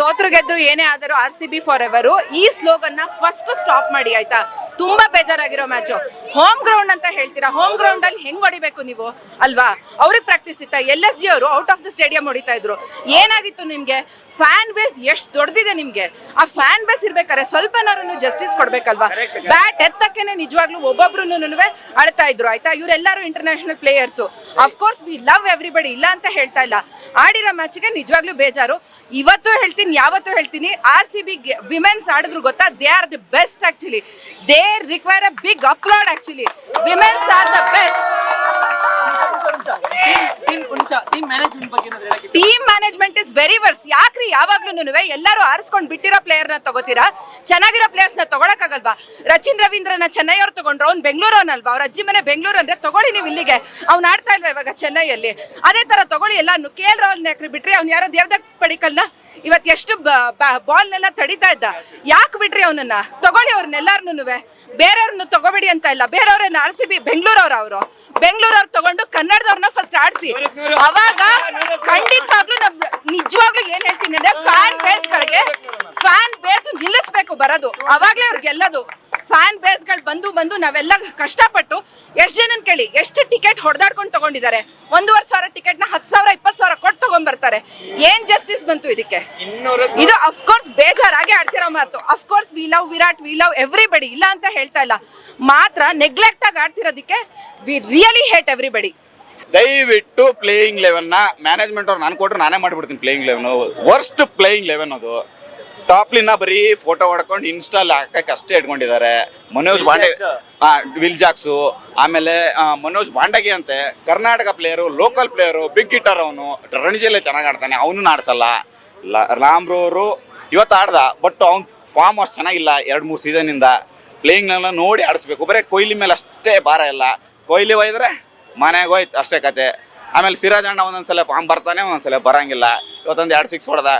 ಸೋತ್ರು ಗೆದ್ರು ಏನೇ ಆದರೂ R C B forever ಈ ಸ್ಲೋಗನ್ನ ಫಸ್ಟ್ ಸ್ಟಾಪ್ ಮಾಡಿ ಆಯ್ತಾ? ತುಂಬಾ ಬೇಜಾರಾಗಿರೋ ಮ್ಯಾಚ್. ಹೋಮ್ ಗ್ರೌಂಡ್ ಅಂತ ಹೇಳ್ತೀರಾ? ಹೋಮ್ ಗ್ರೌಂಡ್ ಅಲ್ಲಿ ಹೆಂಗ್ ಹೊಡಿಬೇಕು ನೀವು? ಅಲ್ವಾ? ಅವ್ರಿಗೆ ಪ್ರಾಕ್ಟೀಸ್ ಇತ್ತ? ಎಲ್ ಎಸ್ ಜಿ ಅವರು ಔಟ್ ಆಫ್ ದ ಸ್ಟೇಡಿಯಂ ಹೊಡಿತಾ ಇದ್ರು. ಏನಾಗಿತ್ತು ನಿಮ್ಗೆ? ಫ್ಯಾನ್ ಬೇಸ್ ಎಷ್ಟು ದೊಡ್ಡದಿದೆ ನಿಮ್ಗೆ? ಆ ಫ್ಯಾನ್ ಬೇಸ್ ಇರ್ಬೇಕಾದ್ರೆ ಸ್ವಲ್ಪನಾರು ಜಸ್ಟಿಸ್ ಕೊಡ್ಬೇಕಲ್ವಾ? ಬ್ಯಾಟ್ ಎತ್ತಕ್ಕೇನೆ ನಿಜವಾಗ್ಲೂ ಒಬ್ಬೊಬ್ರು ಅಳ್ತಾ ಇದ್ರು ಆಯ್ತಾ? ಇವರೆಲ್ಲರೂ international players of course we love everybody ಇಲ್ಲ ಅಂತ ಹೇಳ್ತಾ ಇಲ್ಲ. ಆಡಿರೋ ಮ್ಯಾಚ್ಗೆ ನಿಜವಾಗ್ಲೂ ಬೇಜಾರು. ಇವತ್ತು ಹೇಳ್ತೀನಿ ಯಾವತ್ತೂ ಹೇಳ್ತೀನಿ ಆರ್ ಸಿ ಬಿ ವಿಮೆನ್ಸ್ ಆಡಿದ್ರು ಗೊತ್ತಾ? They are the best actually they require a big applaud actually women's are the best team management is very worse ಯಾಕ್ರಿ ಯಾವಾಗ್ಲೂ ಎಲ್ಲರೂ ಆರಿಸ್ಕೊಂಡು ಬಿಟ್ಟಿರೋ ಪ್ಲೇಯರ್ನ ತಗೋತೀರಾ? ಚೆನ್ನಾಗಿರೋ ಪ್ಲೇಯರ್ಸ್ನ ನ ತಗೊಳಕ್ಕಾಗಲ್ವಾ? ರಚಿನ್ ರವೀಂದ್ರನ ಚೆನ್ನೈ ಅವ್ರು ತಗೊಂಡ್ರು ಅವ್ನು ಬೆಂಗಳೂರವನಲ್ವಾ ಅವ್ರ ಅಜ್ಜಿ ಮನೆ ಬೆಂಗಳೂರು ಅಂದ್ರೆ ತಗೊಳ್ಳಿ ನೀವು ಇಲ್ಲಿಗೆ. ಅವ್ನು ಆಡ್ತಾ ಇಲ್ವಾ ಇವಾಗ ಚೆನ್ನೈಯಲ್ಲಿ? ಅದೇ ತರ ತಗೊಳ್ಳಿ ಎಲ್ಲ ಕೆ ಎಲ್ ರಾಹುಲ್ ಯಾಕ್ರಿ ಬಿಟ್ರಿ? ಅವ್ನು ಯಾರೋ ದೇವದತ್ ಪಡಿಕಲ್ನ? ಇವತ್ತು ಎಷ್ಟು ಬಾಲ್ನೆಲ್ಲ ತಡಿತಾ ಇದ್ದ? ಯಾಕೆ ಬಿಟ್ರಿ ಅವನನ್ನ? ತಗೊಳ್ಳಿ ಅವ್ರನ್ನೆಲ್ಲಾರ್ನು ಬೇರೆಯವ್ರನ್ನ ತಗೋಬೇಡಿ ಅಂತ ಇಲ್ಲ. ಬೇರೆಯವ್ರನ್ನ ಆರ್ ಸಿ ಬಿ, ಬೆಂಗಳೂರವ್ರ ಅವರು. ಬೆಂಗಳೂರವ್ರು ತಗೊಂಡು ಕನ್ನಡದವ್ರನ್ನ ಫಸ್ಟ್ ಆಡಿಸಿ ಅವಾಗ ಖಂಡಿತವಾಗ್ಲೂ ನಮ್ ನಿಜವಾಗ್ಲೂ ಏನ್ ಹೇಳ್ತೀನಿ ಅಂದ್ರೆ ಫ್ಯಾನ್ ಬೇಸ್ಗಳಿಗೆ ಫ್ಯಾನ್ ಬೇಸ್ ನಿಲ್ಲಿಸ್ಬೇಕು ಬರೋದು. ಅವಾಗ್ಲೇ ಅವ್ರು ಗೆಲ್ಲೋದು ಫ್ಯಾನ್ ಬೇಸ್ಗಳು ಬಂದು ಬಂದು ನಾವೆಲ್ಲ ಕಷ್ಟಪಟ್ಟು ಎಷ್ಟು ಜನನ ಕೇಳಿ ಎಷ್ಟು ಟಿಕೆಟ್ ಹೊಡೆದಾಡ್ಕೊಂಡು ತಗೊಂಡಿದ್ದಾರೆ? ಒಂದೂವರೆ ಸಾವಿರ ಟಿಕೆಟ್ನ ಹತ್ತು ಸಾವಿರ ಇಪ್ಪತ್ತು ಸಾವಿರ ಕೊಟ್ಟು ತಗೊಂಡ್ಬರ್ತಾರೆ ಏನು ಜಸ್ಟಿಸ್ ಬಂತು ಇದಕ್ಕೆ? ಇದು ಅಫ್ಕೋರ್ಸ್ ಬೇಜಾರಾಗಿ ಆಡ್ತಿರೋ ಮಾತು. Of course we love Virat we love everybody ಇಲ್ಲ ಅಂತ ಹೇಳ್ತಾ ಇಲ್ಲ. ಮಾತ್ರ ನೆಗ್ಲೆಕ್ಟ್ ಆಗಿ ಆಡ್ತಿರೋದಕ್ಕೆ ವಿ ರಿಯಲಿ ಹೇಟ್ ಎವ್ರಿಬಡಿ ದಯವಿಟ್ಟು ಪ್ಲೇಯಿಂಗ್ ಲೆವೆನ್ನ ಮ್ಯಾನೇಜ್ಮೆಂಟ್ ಅವ್ರು ನಾನು ಕೊಟ್ಟರು ನಾನೇ ಮಾಡಿಬಿಡ್ತೀನಿ playing eleven worst playing eleven ಅದು. ಟಾಪ್ಲಿನ ಬರೀ ಫೋಟೋ ಹೊಡ್ಕೊಂಡು ಇನ್ಸ್ಟಾಲ್ ಹಾಕಕ್ಕೆ ಅಷ್ಟೇ ಇಟ್ಕೊಂಡಿದ್ದಾರೆ. ಮನೋಜ್ ಬಾಂಡೆ ವಿಲ್ ಜಾಕ್ಸು ಆಮೇಲೆ ಆ, ಮನೋಜ್ ಬಾಂಡಗಿ ಅಂತೆ. Karnataka player local player big hitter ಅವನು. ರಣಜಿಯಲ್ಲೇ ಚೆನ್ನಾಗಿ ಆಡ್ತಾನೆ. ಅವನು ಆಡ್ಸಲ್ಲ ರಾಮ್ರವರು ಇವತ್ತು ಆಡ್ದ ಬಟ್ ಅವ್ನ ಫಾರ್ಮ್ ಅಷ್ಟು ಚೆನ್ನಾಗಿಲ್ಲ ಎರಡು ಮೂರು ಸೀಸನಿಂದ ಪ್ಲೇಯಿಂಗ್ನೆಲ್ಲ ನೋಡಿ ಆಡಿಸ್ಬೇಕು. ಬರೀ ಕೊಹ್ಲಿ ಮೇಲೆ ಅಷ್ಟೇ ಭಾರ ಇಲ್ಲ. ಕೊಹ್ಲಿ ಒಯ್ದ್ರೆ ಮನೆಗೆ ಹೋಯ್ತು ಅಷ್ಟೇ ಕತೆ. ಆಮೇಲೆ ಸಿರಾಜ್ ಅಣ್ಣ ಒಂದೊಂದ್ಸಲ ಫಾರ್ಮ್ ಬರ್ತಾನೆ ಒಂದೊಂದ್ಸಲ ಬರಂಗಿಲ್ಲ. ಇವತ್ತೊಂದು ಎರಡು ಸಿಕ್ಸ್ ಹೊಡೆದ.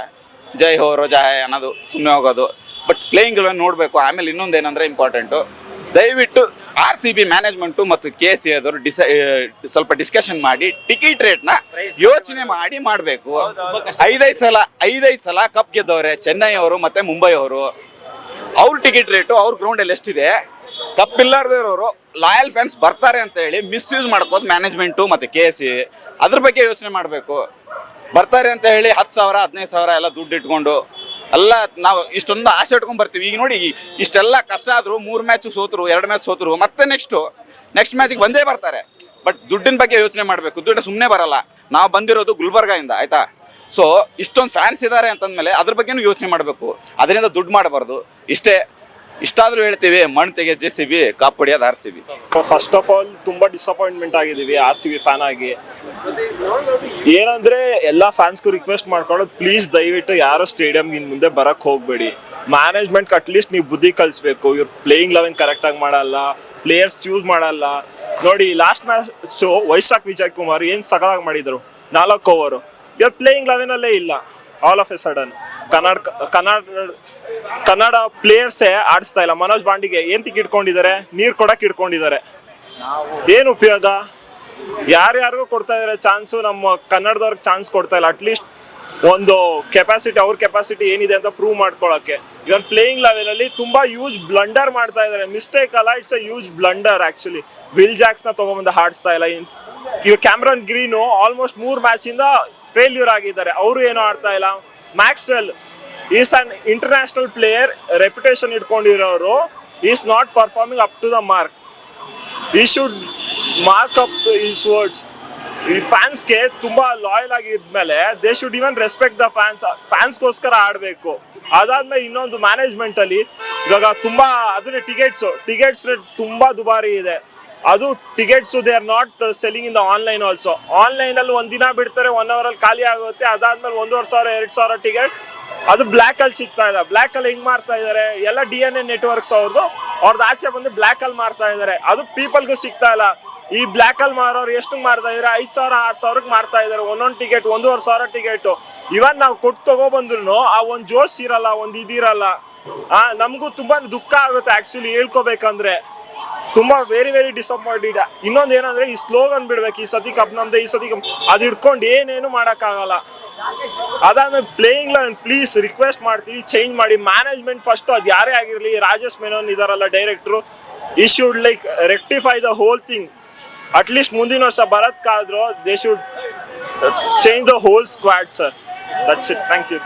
ಜೈ ಹೋ ರೋಜಾ ಹೈ ಅನ್ನೋದು ಸುಮ್ಮನೆ ಹೋಗೋದು. ಬಟ್ ಪ್ಲೇಯಿಂಗ್ಗಳನ್ನು ನೋಡಬೇಕು. ಆಮೇಲೆ ಇನ್ನೊಂದು ಏನಂದ್ರೆ ಇಂಪಾರ್ಟೆಂಟು ದಯವಿಟ್ಟು ಆರ್ ಸಿ ಬಿ ಮ್ಯಾನೇಜ್ಮೆಂಟು ಮತ್ತು ಕೆ ಸಿ ಅದವರು ಡಿಸೈ ಸ್ವಲ್ಪ ಡಿಸ್ಕಷನ್ ಮಾಡಿ ಟಿಕೆಟ್ ರೇಟ್ನ ಯೋಚನೆ ಮಾಡಿ ಮಾಡಬೇಕು. ಐದೈದು ಸಲ ಐದೈದು ಸಲ ಕಪ್ ಗೆದ್ದವ್ರೆ ಚೆನ್ನೈ ಅವರು ಮತ್ತು ಮುಂಬೈ ಅವರು, ಅವ್ರ ಟಿಕೆಟ್ ರೇಟು ಅವ್ರ ಗ್ರೌಂಡಲ್ಲಿ ಎಷ್ಟಿದೆ? ಕಪ್ ಇಲ್ಲಾರ್ದಿರೋರು ಲಾಯಲ್ ಫ್ಯಾನ್ಸ್ ಬರ್ತಾರೆ ಅಂತ ಹೇಳಿ ಮಿಸ್ಯೂಸ್ ಮಾಡ್ಕೋದು ಮ್ಯಾನೇಜ್ಮೆಂಟು ಮತ್ತು ಕೆ ಸಿ ಅದ್ರ ಬಗ್ಗೆ ಯೋಚನೆ ಮಾಡಬೇಕು. ಬರ್ತಾರೆ ಅಂತ ಹೇಳಿ ಹತ್ತು ಸಾವಿರ, ಹದಿನೈದು ಸಾವಿರ ಎಲ್ಲ ದುಡ್ಡು ಇಟ್ಕೊಂಡು ಎಲ್ಲ ನಾವು ಇಷ್ಟೊಂದು ಆಸೆ ಇಟ್ಕೊಂಡು ಬರ್ತೀವಿ. ಈಗ ನೋಡಿ, ಇಷ್ಟೆಲ್ಲ ಕಷ್ಟ ಆದರೂ ಮೂರು ಮ್ಯಾಚ್ ಸೋತರು, ಎರಡು ಮ್ಯಾಚ್ ಸೋತರು, ಮತ್ತೆ ನೆಕ್ಸ್ಟು ನೆಕ್ಸ್ಟ್ ಮ್ಯಾಚಿಗೆ ಬಂದೇ ಬರ್ತಾರೆ. ಬಟ್ ದುಡ್ಡಿನ ಬಗ್ಗೆ ಯೋಚನೆ ಮಾಡಬೇಕು. ದುಡ್ಡು ಸುಮ್ಮನೆ ಬರಲ್ಲ. ನಾವು ಬಂದಿರೋದು ಗುಲ್ಬರ್ಗಾಯಿಂದ, ಆಯ್ತಾ? ಸೊ ಇಷ್ಟೊಂದು ಫ್ಯಾನ್ಸ್ ಇದ್ದಾರೆ ಅಂತಂದಮೇಲೆ ಅದ್ರ ಬಗ್ಗೆನೂ ಯೋಚನೆ ಮಾಡಬೇಕು. ಅದರಿಂದ ದುಡ್ಡು ಮಾಡಬಾರ್ದು. ಇಷ್ಟೇ ಇಷ್ಟಾದರೂ ಹೇಳ್ತೀವಿ, ಮಣ್ಣು ತೆಗೆ J C B R C B first of all ತುಂಬಾ ಡಿಸಪಾಯಿಂಟ್ಮೆಂಟ್ ಆಗಿದ್ದೀವಿ ಆರ್ ಸಿ ಬಿ ಫ್ಯಾನ್ ಆಗಿ. ಏನಂದ್ರೆ, ಎಲ್ಲಾ ಫ್ಯಾನ್ಸ್ಗೂ ರಿಕ್ವೆಸ್ಟ್ ಮಾಡ್ಕೊಳ್ಳೋದು ಪ್ಲೀಸ್ ದಯವಿಟ್ಟು ಯಾರೋ ಸ್ಟೇಡಿಯಂ ಇನ್ ಮುಂದೆ ಬರಕ್ ಹೋಗ್ಬೇಡಿ. ಮ್ಯಾನೇಜ್ಮೆಂಟ್ ಅಟ್ಲೀಸ್ಟ್ ನೀವು ಬುದ್ಧಿ ಕಲಿಸ್ಬೇಕು, ಇವ್ರ ಪ್ಲೇಯಿಂಗ್ ಲೆವೆನ್ ಕರೆಕ್ಟ್ ಆಗಿ ಮಾಡಲ್ಲ ಪ್ಲೇಯರ್ಸ್ ಚೂಸ್ ಮಾಡಲ್ಲ. ನೋಡಿ ಲಾಸ್ಟ್ ಮ್ಯಾಚ್ ವೈಶಾಖ್ ವಿಜಯ್ ಕುಮಾರ್ ಏನ್ ಸಕಲಾಗಿ ಮಾಡಿದ್ರು? ನಾಲ್ಕು ಓವರ್ ಇವ್ರ ಪ್ಲೇಯಿಂಗ್ ಲೆವೆನ್ ಅಲ್ಲೇ ಇಲ್ಲ all of a sudden Kannada Kannada Kannada ಪ್ಲೇಯರ್ಸೇ ಆಡಿಸ್ತಾ ಇಲ್ಲ. ಮನೋಜ್ ಬಾಂಡಿಗೆ ಏನ್ ತಿಕ್ ಇಟ್ಕೊಂಡಿದ್ದಾರೆ? ನೀರ್ ಕೊಡಕ್ ಇಟ್ಕೊಂಡಿದ್ದಾರೆ. ಏನ್ ಉಪಯೋಗ? ಯಾರ್ಯಾರಿಗೂ ಕೊಡ್ತಾ ಇದಾರೆ ಚಾನ್ಸು ನಮ್ಮ ಕನ್ನಡದವ್ರಿಗೆ ಚಾನ್ಸ್ ಕೊಡ್ತಾ ಇಲ್ಲ. ಅಟ್ಲೀಸ್ಟ್ ಒಂದು ಕೆಪಾಸಿಟಿ ಅವ್ರ ಕೆಪಾಸಿಟಿ ಏನಿದೆ ಅಂತ ಪ್ರೂವ್ ಮಾಡ್ಕೊಳಕ್ಕೆ. ಇವನ್ ಪ್ಲೇಯಿಂಗ್ ಲೆವೆಲ್ ಅಲ್ಲಿ ತುಂಬಾ ಯೂಜ್ ಬ್ಲಂಡರ್ ಮಾಡ್ತಾ ಇದಾರೆ. ಮಿಸ್ಟೇಕ್ ಅಲ್ಲ it's a huge blunder actually Will ಜಾಕ್ಸ್ನ ತಗೊಂಬಂದು ಹಾಡಿಸ್ತಾ ಇಲ್ಲ. ಈಗ ಕ್ಯಾಮ್ರನ್ ಗ್ರೀನು ಆಲ್ಮೋಸ್ಟ್ ಮೂರ್ ಮ್ಯಾಚ್ ಇಂದ ಫೇಲ್ಯೂರ್ ಆಗಿದ್ದಾರೆ. ಅವರು ಏನೋ ಆಡ್ತಾ ಇಲ್ಲ. Maxwell is an international player reputation ಇಟ್ಕೊಂಡಿರೋರು. Is not performing up to the mark he should mark up his words ಈ ಫ್ಯಾನ್ಸ್ಗೆ ತುಂಬ loyal ಆಗಿದ್ಮೇಲೆ they should even respect the fans ಫ್ಯಾನ್ಸ್ಗೋಸ್ಕರ ಆಡಬೇಕು. ಅದಾದ್ಮೇಲೆ ಇನ್ನೊಂದು ಮ್ಯಾನೇಜ್ಮೆಂಟಲ್ಲಿ ಇವಾಗ ತುಂಬ, ಅದನ್ನೇ ಟಿಕೆಟ್ಸು ಟಿಕೆಟ್ಸ್ ರೇಟ್ ತುಂಬ ದುಬಾರಿ ಇದೆ. ಅದು tickets they are not selling in the online also online ಅಲ್ಲಿ ಒಂದ್ ದಿನ ಬಿಡ್ತಾರೆ ಒನ್ ಅವರ್ ಅಲ್ಲಿ ಖಾಲಿ ಆಗುತ್ತೆ, ಅದಾದ್ಮೇಲೆ ಒಂದೂವರೆ ಸಾವಿರ, ಎರಡ್ ಸಾವಿರ ಟಿಕೆಟ್. ಅದು ಬ್ಲ್ಯಾಕ್ ಅಲ್ಲಿ ಸಿಗ್ತಾ ಇಲ್ಲ. ಬ್ಲ್ಯಾಕ್ ಅಲ್ಲಿ ಹೆಂಗ್ ಮಾಡ್ತಾ ಇದಾರೆ? ಎಲ್ಲ ಡಿ ಎನ್ ಎ ನೆಟ್ವರ್ಕ್ಸ್ ಅವ್ರದ್ದು ಅವ್ರದ್ದು ಆಚೆ ಬಂದು ಬ್ಲ್ಯಾಕ್ ಅಲ್ಲಿ ಮಾರ್ತಾ ಇದಾರೆ. ಅದು ಪೀಪಲ್ಗೂ ಸಿಗ್ತಾ ಇಲ್ಲ. ಈ ಬ್ಲ್ಯಾಕ್ ಅಲ್ಲಿ ಮಾರೋರು ಎಷ್ಟು ಮಾರ್ತಾ ಇದಾರೆ? ಐದ್ ಸಾವಿರ, ಆರ್ ಸಾವಿರಕ್ಕೆ ಮಾರ್ತಾ ಇದಾರೆ. ಒಂದೊಂದು ಟಿಕೆಟ್, ಒಂದೂವರೆ ಸಾವಿರ ಟಿಕೆಟ್. ಇವನ್ ನಾವು ಕೊಟ್ಟು ತಗೊಬಂದ್ರು ಆ ಒಂದ್ ಜೋಶ್ ಇರಲ್ಲ, ಒಂದ್ ಇದಿರಲ್ಲ. ಆ, ನಮಗೂ ತುಂಬಾ ದುಃಖ ಆಗುತ್ತೆ ಆಕ್ಚುಲಿ ಹೇಳ್ಕೊಬೇಕಂದ್ರೆ. ತುಂಬಾ ವೆರಿ ವೆರಿ ಡಿಸಪಾಯಿಂಟೆಡ್ ಇನ್ನೊಂದು ಏನಂದ್ರೆ, ಈ ಸ್ಲೋಗನ್ ಬಿಡ್ಬೇಕು, ಈ ಸತಿ ಕಪ್ ನಮ್ದೆ, ಈ ಸತಿ ಕಪ್ ಅದ್ ಹಿಡ್ಕೊಂಡು ಏನೇನು ಮಾಡೋಕ್ಕಾಗಲ್ಲ. ಅದಾದ್ಮೇಲೆ ಪ್ಲೇಯಿಂಗ್ ಲೈನ್ ಪ್ಲೀಸ್ ರಿಕ್ವೆಸ್ಟ್ ಮಾಡ್ತೀವಿ ಚೇಂಜ್ ಮಾಡಿ. ಮ್ಯಾನೇಜ್ಮೆಂಟ್ ಫಸ್ಟ್ ಅದು ಯಾರೇ ಆಗಿರಲಿ, ರಾಜೇಶ್ ಮೆನೋನ್ ಇದಾರಲ್ಲ director he should like rectify the whole thing at least ಮುಂದಿನ ವರ್ಷ ಬರತ್ಕಾದ್ರು they should change the whole squad sir that's it thank you